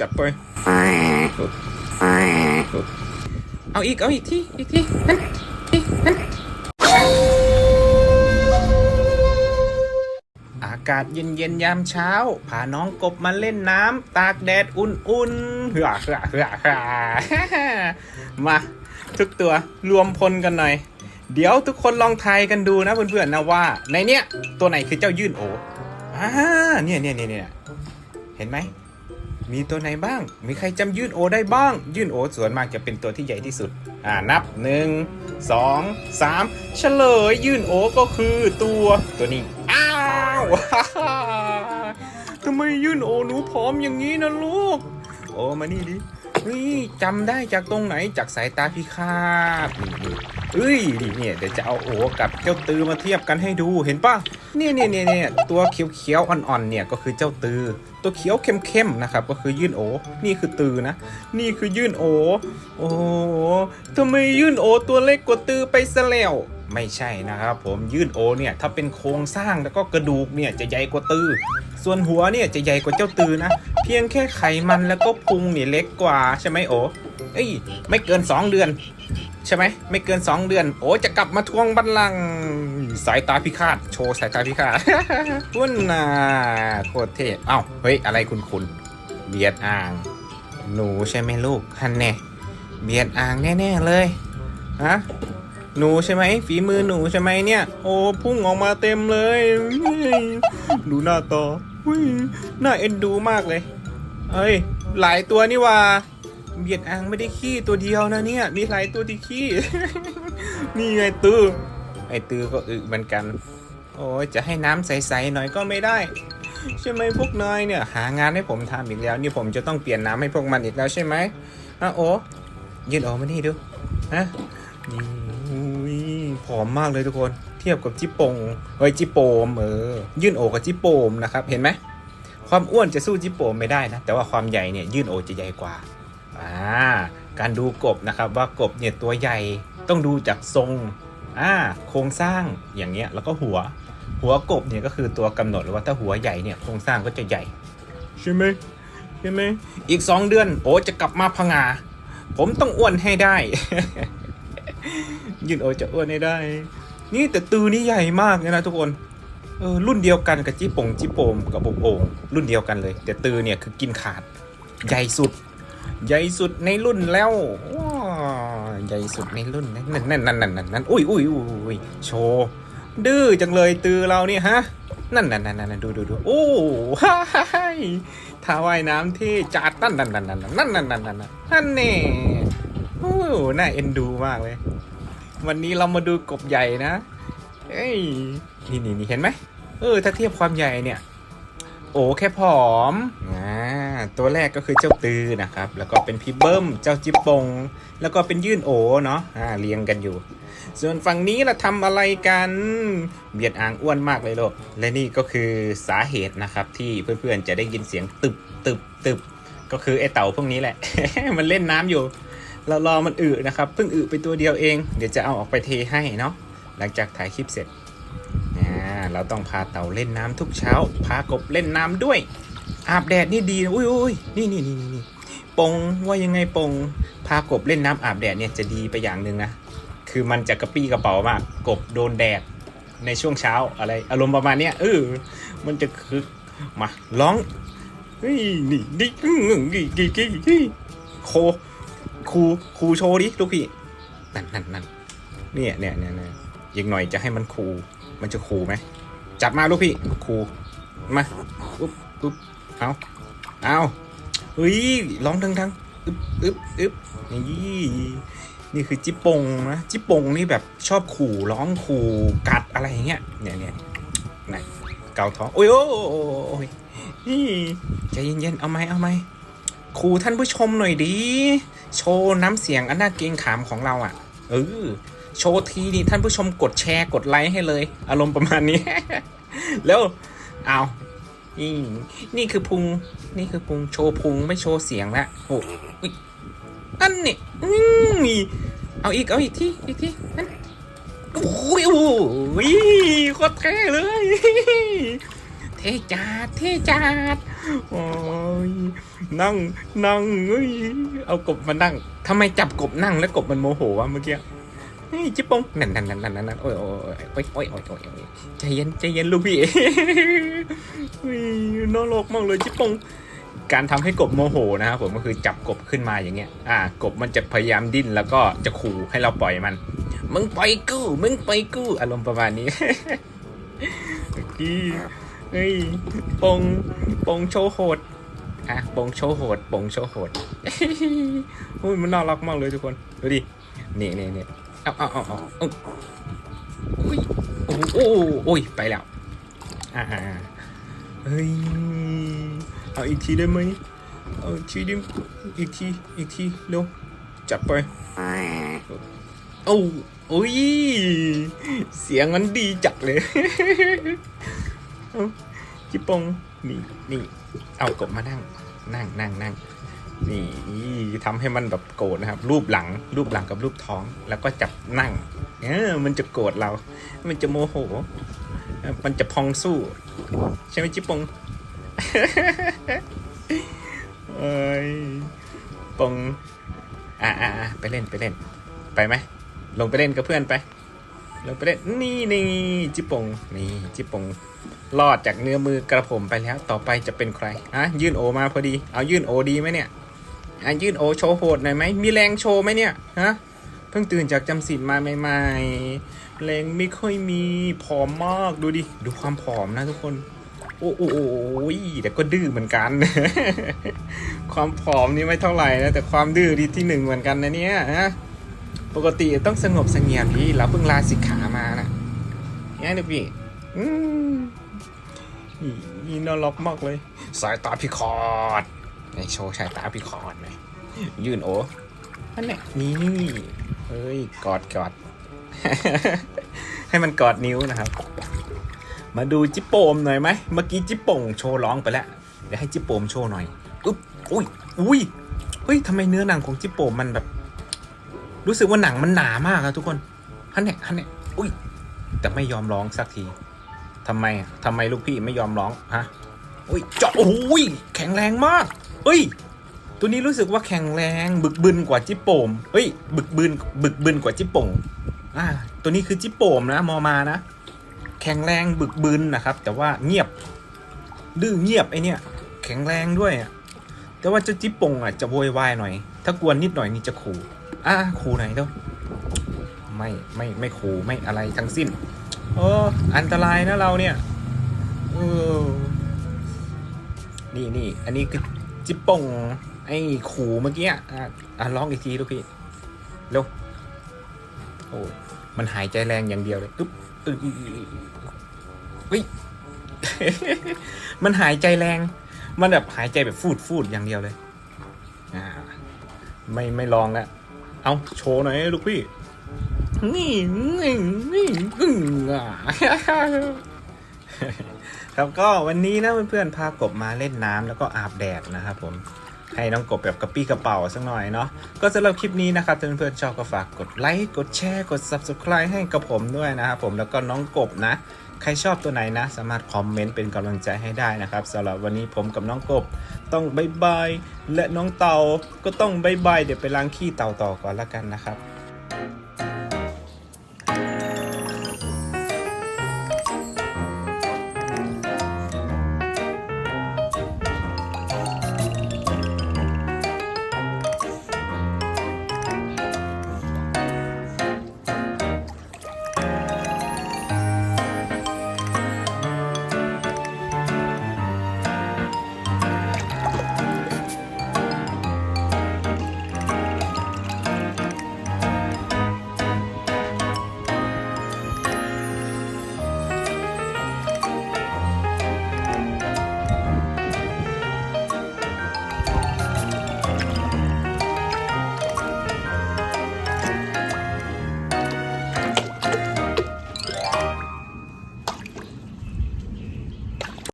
จับไปเอาอีก เอาอีกที่ อีกที่นั่นนี่นั่นอากาศเย็นๆยามเช้า พาน้องกบมาเล่นน้ำตากแดดอุ่นๆเฮือเฮือเฮือเฮือมา ทุกตัวรวมพลกันหน่อย เดี๋ยวทุกคนลองทายกันดูนะเพื่อนๆนะว่า ในเนี้ยตัวไหนคือเจ้ายื่นโออ่าเนี่ยเนี่ยเนี่ยเนี่ยเห็นไหม มีตัวไหนบ้าง มีใครจำยื่นโอได้บ้าง ยื่นโอส่วนมากจะเป็นตัวที่ใหญ่ที่สุด อ่านับหนึ่งสองสามเฉลยยื่นโอก็คือตัวตัวนี้ อ้าวทำไมยื่นโอหนูผอมอย่างนี้นะลูก โอ้มานี่ดินี่จำได้จากตรงไหนจากสายตาพิฆาตนี่นี่ เอ้ยนี่เนี่ยเดี๋ยวจะเอาโอกับเจ้าตือมาเทียบกันให้ดูเห็นปะเนี่ยเนี่ยเนี่ยเนี่ยตัวเขียวๆอ่อนๆเนี่ยก็คือเจ้าตือ ตัวเขียวเข้มๆนะครับก็คือยื่นโอนี่คือตือนะ นี่คือยื่นโอโอ้ทำไมยื่นโอตัวเล็กกว่าตือไปซะแล้วไม่ใช่นะครับผมยื่นโอเนี่ยถ้าเป็นโครงสร้างแล้วก็กระดูกเนี่ยจะใหญ่กว่าตือ ส่วนหัวเนี่ยจะใหญ่กว่าเจ้าตือนะ เพียงแค่ไขมันแล้วก็พุงเนี่ยเล็กกว่าใช่ไหมโอเอ้ยไม่เกิน 2 เดือน ใช่ไหมไม่เกิน 2 เดือน โอ้จะกลับมาทวงบัลลังก์สายตาพิฆาตโชว์สายตาพิฆาตคุณน่ะโคตรเท่เอ้าเฮ้ยอะไรคุณคุณเบียดอ่าง หนูใช่ไหมลูกฮันแน่เบียดอ่างแน่ๆเลยฮะหนูใช่ไหมฝีมือหนูใช่ไหมเนี่ย โอ้พุ่งออกมาเต็มเลยดูหน้าตาอุ้ยน่าเอ็นดูมากเลยเอ้ยหลายตัวนี่ว่า เบียดอ่างไม่ได้ขี้ตัวเดียวนะเนี่ย มีหลายตัวที่ขี้ นี่ไงตือไอตือก็อึเหมือนกัน โอ้ยจะให้น้ำใสๆหน่อยก็ไม่ได้ ใช่ไหมพวกนายเนี่ย หางานให้ผมทำอีกแล้ว นี่ผมจะต้องเปลี่ยนน้ำให้พวกมันอีกแล้วใช่ไหมอะโอ้ยืนออกมานี่ดูฮะนี่อุ้ยผอมมากเลยทุกคน เทียบกับจิปงเฮ้ยจิโปมเออยื่นโอกับจิโปมนะครับ เห็นไหมความอ้วนจะสู้จิโปมไม่ได้นะ แต่ว่าความใหญ่เนี่ยยื่นโอจะใหญ่กว่า อ่าการดูกบนะครับว่ากบเนี่ยตัวใหญ่ต้องดูจากทรงอ่าโครงสร้างอย่างเงี้ยแล้วก็หัว หัวกบเนี่ยก็คือตัวกำหนดเลยว่าถ้าหัวใหญ่เนี่ยโครงสร้างก็จะใหญ่ใช่ไหมใช่ไหมอีกสองเดือนโอจะกลับมาพงาผมต้องอ้วนให้ได้ ยืนโอจะอ้วนให้ได้ นี่แต่ตือนี่ใหญ่มากเลยนะทุกคนเออรุ่นเดียวกันกับจิปงจิโปมกับโอ่งๆรุ่นเดียวกันเลย แต่ตือเนี่ยคือกินขาดใหญ่สุด ใหญ่สุดในรุ่นแล้วใหญ่สุดในรุ่นนั่นนั่นนั่นนั่นนั่นนั่นอุ้ยอุ้ยอุ้ยโชว์ดื้อจังเลยตือเราเนี่ยฮะ นั่นนั่นนั่นนั่นดูดูดูโอ้ฮ่าฮ่าท่าว่ายน้ำที่จัดนั่นนั่นนั่นนั่นนั่นนั่นนั่นนั่นนั่นเน่โอ้น่าเอ็นดูมากเลย วันนี้เรามาดูกบใหญ่นะเอ้ยนี่นี่นี่เห็นไหมเออถ้าเทียบความใหญ่เนี่ย โอ้แค่ผอมอ่า ตัวแรกก็คือเจ้าตือนะครับ แล้วก็เป็นพี่เบิ้มเจ้าจิบปง แล้วก็เป็นยื่นโอเนาะอ่าเรียงกันอยู่ ส่วนฝั่งนี้เราทำอะไรกัน เบียดอ่างอ้วนมากเลยลูกและนี่ก็คือสาเหตุนะครับที่เพื่อนๆจะได้ยินเสียงตึบตึบตึบก็คือไอเต่าพวกนี้แหละ มันเล่นน้ำอยู่เรารอมันอึนะครับเพิ่งอึไปตัวเดียวเอง เดี๋ยวจะเอาออกไปเทให้เนาะหลังจากถ่ายคลิปเสร็จเราต้องพาเต่าเล่นน้ำทุกเช้า พากบเล่นน้ำด้วย อาบแดดนี่ดีนะอุ้ยอุ้ยนี่นี่นี่นี่ปงว่ายังไงปงพากบเล่นน้ำอาบแดดเนี่ยจะดีไปอย่างหนึ่งนะคือมันจะกระปี้กระเป๋ามาก กบโดนแดดในช่วงเช้าอะไร อารมณ์ประมาณเนี้ยเออมันจะคึกมาร้องเฮ้ยนี่นี่นี่กี่กี่กี่โคครูครูโชว์ดิลูกพี่นั่นนั่นนั่นเนี่ยเนี่ยเนี่ยเนี่ยอีกหน่อยจะให้มันครูมันจะครูไหมจับมาลูกพี่ครูมาปุ๊บปุ๊บ เอาเอาเฮ้ยร้องทั้งทั้งอึบอึบอึบนี่นี่คือจิปงนะจิปงนี่แบบชอบขู่ร้องขู่กัดอะไรอย่างเงี้ยเนี่ยเนี่ยนะเกาท้องโอ้ยโอ้ยโอ้ยโอ้ยนี่ใจเย็นๆเอาไหมเอาไหมขู่ท่านผู้ชมหน่อยดี โชว์น้ำเสียงอันน่าเกรงขามของเราอะ เออโชว์ทีนี่ท่านผู้ชมกดแชร์กดไลค์ให้เลย อารมณ์ประมาณนี้ แล้วเอา นี่นี่คือพุง นี่คือพุงโชว์พุงไม่โชว์เสียงละโอ้ยอันนี่อืมเอาอีกเอาอีกที่อีกที่นั่นโอ้ยโอ้ยโคตรเท่เลย เท่จัดเท่จัดโอ้ยนั่งนั่งเอ้ยเอากบมานั่งทำไมจับกบนั่งแล้วกบมันโมโหวะเมื่อกี้ จิปงนั่นนั่นนั่นนั่นนั่นโอ้ยโอ้ยโอ้ยโอ้ยโอ้ยโอ้ยใจเย็นใจเย็นลูกพี่น่ารักมากเลยจิปงการทำให้กบโมโหนะครับผมก็คือจับกบขึ้นมาอย่างเงี้ย อ่ากบมันจะพยายามดิ้นแล้วก็จะขู่ให้เราปล่อยมัน มึงปล่อยกู มึงปล่อยกู อารมณ์ประมาณนี้เมื่อกี้เฮ้ยปงปงโชว์โหดอะปงโชว์โหดปงโชว์โหดโอ้ยมันน่ารักมากเลยทุกคน ดูดิ นี่นี่นี่ เอาเอาเอาเอาเอาอุ้ยโอ้โหโอ้โอ้ยไปแล้วอ่าเฮ้ยเอาอีกทีได้ไหมเอาอีกทีดิอีกทีอีกทีเร็วจับไปโอ้โอ้ยเสียงมันดีจัดเลยจิปองนี่นี่เอากบมานั่งนั่งนั่งนั่ง นี่ทำให้มันแบบโกรธนะครับ รูปหลังรูปหลังกับรูปท้อง แล้วก็จับนั่ง เออมันจะโกรธเรา มันจะโมโห มันจะพองสู้ ใช่ไหมจิปงเอ้ยปงอ่าอ่าอ่าไปเล่นไปเล่น ไปไหมลงไปเล่นกับเพื่อนไปลงไปเล่นนี่นี่จิปงนี่จิปงรอดจากเนื้อมือกระผมไปแล้ว ต่อไปจะเป็นใครอะยื่นโอมาพอดี เอายื่นโอดีไหมเนี่ย อะยื่นโอโชว์โหดหน่อยไหมมีแรงโชว์ไหมเนี่ยฮะเพิ่งตื่นจากจำศีลมาใหม่ๆแรงไม่ค่อยมีผอมมากดูดิดูความผอมนะทุกคน โอ้โอ้โอ้ยแต่ก็ดื้อเหมือนกัน ความผอมนี่ไม่เท่าไหร่นะแต่ความดื้อดีที่หนึ่งเหมือนกันนะเนี่ยฮะปกติต้องสงบเสงี่ยมพี่เราเพิ่งลาสิกขามานะเนี่ยนะพี่อืมอีอีน่ารักมากเลย สายตาพี่คอด ในโชว์สายตาพี่คอดหน่อยยื่นโอ้อันเนี้ยนี่เอ้ยกอดกอด ให้มันกอดนิ้วนะครับ มาดูจิปโปมหน่อยไหมเมื่อกี้จิปโป่งโชว์ร้องไปแล้วเดี๋ยวให้จิปโปมโชว์หน่อยอุ๊บอุ้ยอุ้ยเฮ้ยทำไมเนื้อหนังของจิปโปมมันแบบ รู้สึกว่าหนังมันหนามากอะทุกคนฮันเนี่ยฮันเนี่ยอุ้ยแต่ไม่ยอมร้องสักทีทำไมอะทำไมลูกพี่ไม่ยอมร้องฮะอุ้ยเจาะโอ้ยแข็งแรงมาก เฮ้ย ตัวนี้รู้สึกว่าแข็งแรง บึกบึนกว่าจิปโปมเฮ้ย บึกบึนบึกบึนกว่าจิปโป่งอ่า ตัวนี้คือจิปโปมนะมอมานะ แข็งแรงบึกบึนนะครับ แต่ว่าเงียบ ดื้อเงียบไอเนี่ย แข็งแรงด้วยอะแต่ว่าเจ้าจิ๊บปงอะจะโวยวายหน่อย ถ้ากวนนิดหน่อยนี่จะขู่อ่าขู่ไหนเด้อไม่ไม่ไม่ขู่ไม่อะไรทั้งสิ้นเอออันตรายนะเราเนี่ยเออนี่นี่อันนี้คือ จิ๊บปงไอ้ขู่เมื่อกี้อะอะร้องอีกทีลูกพี่เร็วโอ้มันหายใจแรงอย่างเดียวเลยอึ๊บอึ๊บเฮ้ยมันหายใจแรง มันแบบหายใจแบบฟูดฟูดอย่างเดียวเลย อ่า ไม่ไม่ลองแล้วเอาโชว์หน่อยลูกพี่นี่นี่นี่อึ้งอะ ครับก็วันนี้นะเพื่อนๆพากบมาเล่นน้ำแล้วก็อาบแดดนะครับผมให้น้องกบแบบกระปี้กระเป๋าสักหน่อยเนาะก็สำหรับคลิปนี้นะครับเพื่อนๆชอบก็ฝากกดไลค์กดแชร์กด subscribe ให้กับผมด้วยนะครับผมแล้วก็น้องกบนะ ใครชอบตัวไหนนะ สามารถคอมเมนต์เป็นกำลังใจให้ได้นะครับสำหรับวันนี้ผมกับน้องกบต้องบายบายและน้องเต่าก็ต้องบายบายเดี๋ยวไปล้างขี้เต่าต่อก่อนละกันนะครับ